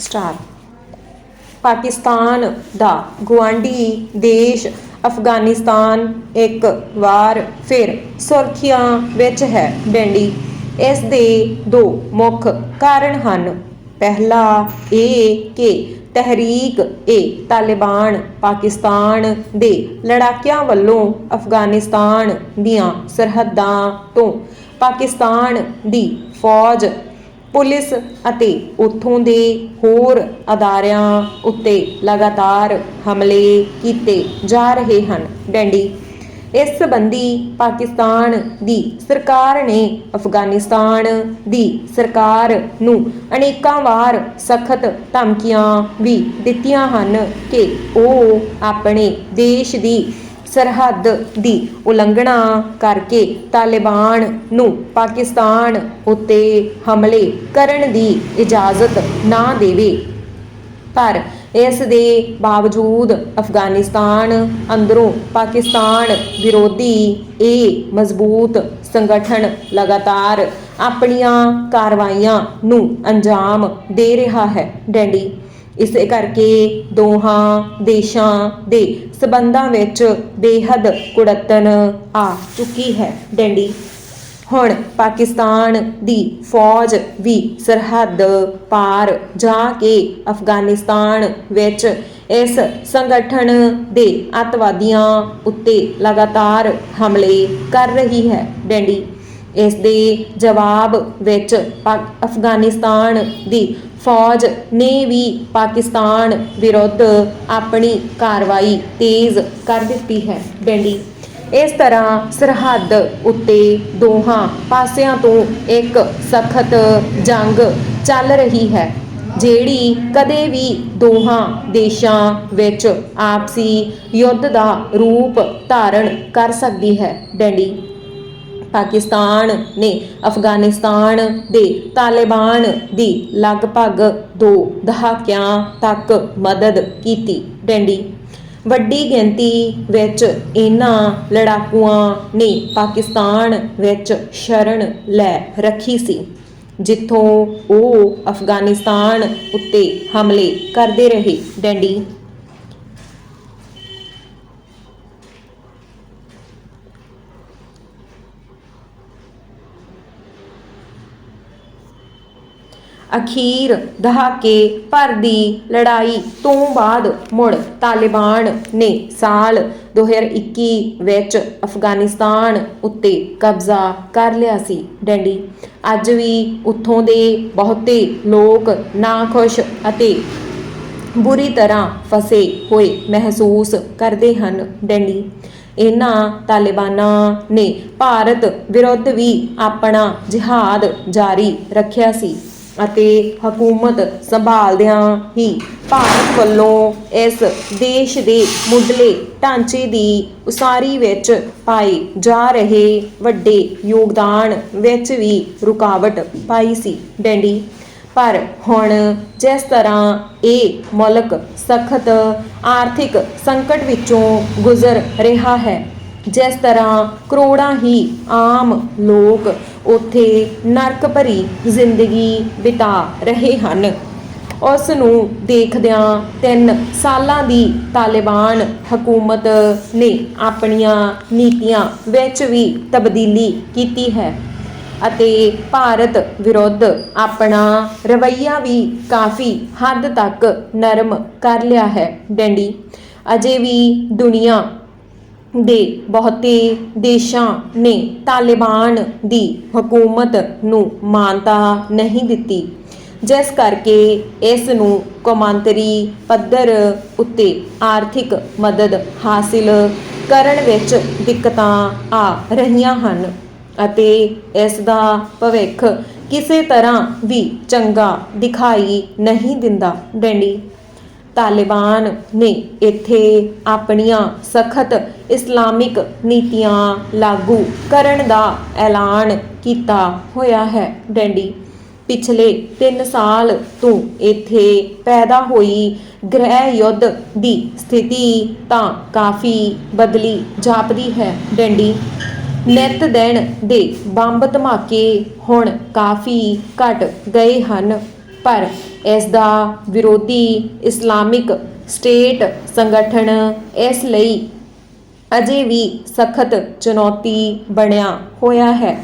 Star. Pakistan ਦਾ ਗੁਆਂਢੀ ਦੇਸ਼ ਅਫਗਾਨਿਸਤਾਨ ਇੱਕ ਵਾਰ ਫਿਰ ਸੁਰਖੀਆਂ ਵਿੱਚ ਹੈ ਡੈਂਡੀ ਇਸ ਦੇ ਦੋ ਮੁੱਖ ਕਾਰਨ ਹਨ। ਪਹਿਲਾ ਇਹ ਕਿ ਤਹਿਰੀਕ ਏ ਤਾਲਿਬਾਨ ਪਾਕਿਸਤਾਨ ਦੇ ਲੜਾਕਿਆਂ ਵੱਲੋਂ ਅਫਗਾਨਿਸਤਾਨ ਦੀਆਂ ਸਰਹੱਦਾਂ ਤੋਂ ਪਾਕਿਸਤਾਨ ਦੀ ਫੌਜ ਪੁਲਿਸ ਅਤੇ ਉੱਥੋਂ ਦੇ ਹੋਰ ਅਦਾਰਿਆਂ ਉੱਤੇ ਲਗਾਤਾਰ ਹਮਲੇ ਕੀਤੇ ਜਾ ਰਹੇ ਹਨ। ਡੈਂਡੀ, ਇਸ ਸੰਬੰਧੀ ਪਾਕਿਸਤਾਨ ਦੀ ਸਰਕਾਰ ਨੇ ਅਫਗਾਨਿਸਤਾਨ ਦੀ ਸਰਕਾਰ ਨੂੰ ਅਨੇਕਾਂ ਵਾਰ ਸਖਤ ਧਮਕੀਆਂ ਵੀ ਦਿੱਤੀਆਂ ਹਨ ਕਿ ਉਹ ਆਪਣੇ ਦੇਸ਼ ਦੀ ਸਰਹੱਦ ਦੀ ਉਲੰਘਣਾ ਕਰਕੇ ਤਾਲਿਬਾਨ ਨੂੰ ਪਾਕਿਸਤਾਨ ਉੱਤੇ ਹਮਲੇ ਕਰਨ ਦੀ ਇਜਾਜ਼ਤ ਨਾ ਦੇਵੇ। ਪਰ ਇਸ ਦੇ ਬਾਵਜੂਦ ਅਫਗਾਨਿਸਤਾਨ ਅੰਦਰੋਂ ਪਾਕਿਸਤਾਨ ਵਿਰੋਧੀ ਇਹ ਮਜ਼ਬੂਤ ਸੰਗਠਨ ਲਗਾਤਾਰ ਆਪਣੀਆਂ ਕਾਰਵਾਈਆਂ ਨੂੰ ਅੰਜਾਮ ਦੇ ਰਿਹਾ ਹੈ। ਡੈਂਡੀ ਇਸੇ ਕਰਕੇ ਦੋਹਾਂ ਦੇਸ਼ਾਂ ਦੇ ਸਬੰਧਾਂ ਵਿੱਚ ਬੇਹੱਦ ਕੁੜੱਤਨ ਆ ਚੁੱਕੀ ਹੈ ਡੈਂਡੀ। ਹੁਣ ਪਾਕਿਸਤਾਨ ਦੀ ਫੌਜ ਵੀ ਸਰਹੱਦ ਪਾਰ ਜਾ ਕੇ ਅਫਗਾਨਿਸਤਾਨ ਵਿੱਚ ਇਸ ਸੰਗਠਨ ਦੇ ਅੱਤਵਾਦੀਆਂ ਉੱਤੇ ਲਗਾਤਾਰ ਹਮਲੇ ਕਰ ਰਹੀ ਹੈ ਡੈਂਡੀ। ਇਸ ਦੇ ਜਵਾਬ ਵਿੱਚ ਪਾ- ਅਫਗਾਨਿਸਤਾਨ ਦੀ ਫੌਜ ਨੇ ਵੀ ਪਾਕਿਸਤਾਨ ਵਿਰੁੱਧ ਆਪਣੀ ਕਾਰਵਾਈ ਤੇਜ਼ ਕਰ ਦਿੱਤੀ ਹੈ। ਡੈਂਡੀ ਇਸ ਤਰ੍ਹਾਂ ਸਰਹੱਦ ਉੱਤੇ ਦੋਹਾਂ ਪਾਸਿਆਂ ਤੋਂ ਇੱਕ ਸਖਤ ਜੰਗ ਚੱਲ ਰਹੀ ਹੈ, ਜਿਹੜੀ ਕਦੇ ਵੀ ਦੋਹਾਂ ਦੇਸ਼ਾਂ ਵਿੱਚ ਆਪਸੀ ਯੁੱਧ ਦਾ ਰੂਪ ਧਾਰਨ ਕਰ ਸਕਦੀ ਹੈ। ਡੈਂਡੀ ਪਾਕਿਸਤਾਨ ਨੇ ਅਫਗਾਨਿਸਤਾਨ ਦੇ ਤਾਲਿਬਾਨ ਦੀ ਲਗਭਗ 2 ਦਹਾਕਿਆਂ ਤੱਕ ਮਦਦ ਕੀਤੀ। ਡੈਂਡੀ, ਵੱਡੀ ਗਿਣਤੀ ਵਿੱਚ ਇਹਨਾਂ ਲੜਾਕੂਆਂ ਨੇ ਪਾਕਿਸਤਾਨ ਵਿੱਚ ਸ਼ਰਣ ਲੈ ਰੱਖੀ ਸੀ, ਜਿੱਥੋਂ ਉਹ ਅਫਗਾਨਿਸਤਾਨ ਉੱਤੇ ਹਮਲੇ ਕਰਦੇ ਰਹੇ। ਡੈਂਡੀ ਅਖੀਰ ਦਹਾਕੇ ਭਰ ਦੀ ਲੜਾਈ ਤੋਂ ਬਾਅਦ ਮੁੜ ਤਾਲਿਬਾਨ ਨੇ ਸਾਲ 2021 ਵਿੱਚ ਅਫਗਾਨਿਸਤਾਨ ਉੱਤੇ ਕਬਜ਼ਾ ਕਰ ਲਿਆ ਸੀ। ਡੈਂਡੀ, ਅੱਜ ਵੀ ਉੱਥੋਂ ਦੇ ਬਹੁਤੇ ਲੋਕ ਨਾਖੁਸ਼ ਅਤੇ ਬੁਰੀ ਤਰ੍ਹਾਂ ਫਸੇ ਹੋਏ ਮਹਿਸੂਸ ਕਰਦੇ ਹਨ। ਡੈਂਡੀ, ਇਹਨਾਂ ਤਾਲਿਬਾਨਾਂ ਨੇ ਭਾਰਤ ਵਿਰੁੱਧ ਵੀ ਆਪਣਾ ਜਿਹਾਦ ਜਾਰੀ ਰੱਖਿਆ ਸੀ। ਅਤੇ ਹਕੂਮਤ ਸੰਭਾਲਦਿਆਂ ਹੀ ਭਾਰਤ ਵੱਲੋਂ ਇਸ ਦੇਸ਼ ਦੇ ਮੁੱਢਲੇ ਢਾਂਚੇ ਦੀ ਉਸਾਰੀ ਵਿੱਚ ਪਾਏ ਜਾ ਰਹੇ ਵੱਡੇ ਯੋਗਦਾਨ ਵਿੱਚ ਵੀ ਰੁਕਾਵਟ ਪਾਈ ਸੀ ਡੈਂਡੀ। ਪਰ ਹੁਣ ਜਿਸ ਤਰ੍ਹਾਂ ਇਹ ਮੁਲਕ ਸਖਤ ਆਰਥਿਕ ਸੰਕਟ ਵਿੱਚੋਂ ਗੁਜ਼ਰ ਰਿਹਾ ਹੈ ਜਿਸ ਤਰ੍ਹਾਂ ਕਰੋੜਾਂ ਹੀ ਆਮ ਲੋਕ ਉੱਥੇ ਨਰਕ ਭਰੀ ਜ਼ਿੰਦਗੀ ਬਿਤਾ ਰਹੇ ਹਨ। ਉਸ ਨੂੰ ਦੇਖਦਿਆਂ 3 ਸਾਲਾਂ ਦੀ ਤਾਲਿਬਾਨ ਹਕੂਮਤ ਨੇ ਆਪਣੀਆਂ ਨੀਤੀਆਂ ਵਿੱਚ ਵੀ ਤਬਦੀਲੀ ਕੀਤੀ ਹੈ ਅਤੇ ਭਾਰਤ ਵਿਰੁੱਧ ਆਪਣਾ ਰਵੱਈਆ ਵੀ ਕਾਫੀ ਹੱਦ ਤੱਕ ਨਰਮ ਕਰ ਲਿਆ ਹੈ। ਡੈਂਡੀ, ਅਜੇ ਵੀ ਦੁਨੀਆ ਦੇ ਬਹੁਤੇ ਦੇਸ਼ਾਂ ਨੇ ਤਾਲਿਬਾਨ ਦੀ ਹਕੂਮਤ ਨੂੰ ਮਾਨਤਾ ਨਹੀਂ ਦਿੱਤੀ। ਜਿਸ ਕਰਕੇ ਇਸ ਨੂੰ ਕੌਮਾਂਤਰੀ ਪੱਧਰ ਉੱਤੇ ਆਰਥਿਕ ਮਦਦ ਹਾਸਿਲ ਕਰਨ ਵਿੱਚ ਦਿੱਕਤਾਂ ਆ ਰਹੀਆਂ ਹਨ ਅਤੇ ਇਸ ਦਾ ਭਵਿੱਖ ਕਿਸੇ ਤਰ੍ਹਾਂ ਵੀ ਚੰਗਾ ਦਿਖਾਈ ਨਹੀਂ ਦਿੰਦਾ। ਡੈਂਡੀ ਤਾਲਿਬਾਨ ਨੇ ਇੱਥੇ ਆਪਣੀਆਂ ਸਖਤ ਇਸਲਾਮਿਕ ਨੀਤੀਆਂ ਲਾਗੂ ਕਰਨ ਦਾ ਐਲਾਨ ਕੀਤਾ ਹੋਇਆ ਹੈ। ਡੈਂਡੀ, ਪਿਛਲੇ 3 ਸਾਲ ਤੋਂ ਇੱਥੇ ਪੈਦਾ ਹੋਈ ਗ੍ਰਹਿ ਯੁੱਧ ਦੀ ਸਥਿਤੀ ਤਾਂ ਕਾਫੀ ਬਦਲੀ ਜਾਪਦੀ ਹੈ। ਡੈਂਡੀ, ਨਿਤ ਦਿਨ ਦੇ ਬੰਬ ਧਮਾਕੇ ਹੁਣ ਕਾਫੀ ਘਟ ਗਏ ਹਨ, ਪਰ ਇਸ ਦਾ ਵਿਰੋਧੀ ਇਸਲਾਮਿਕ ਸਟੇਟ ਸੰਗਠਨ ਇਸ ਲਈ ਅਜੇ ਵੀ ਸਖਤ ਚੁਣੌਤੀ ਬਣਿਆ ਹੋਇਆ ਹੈ।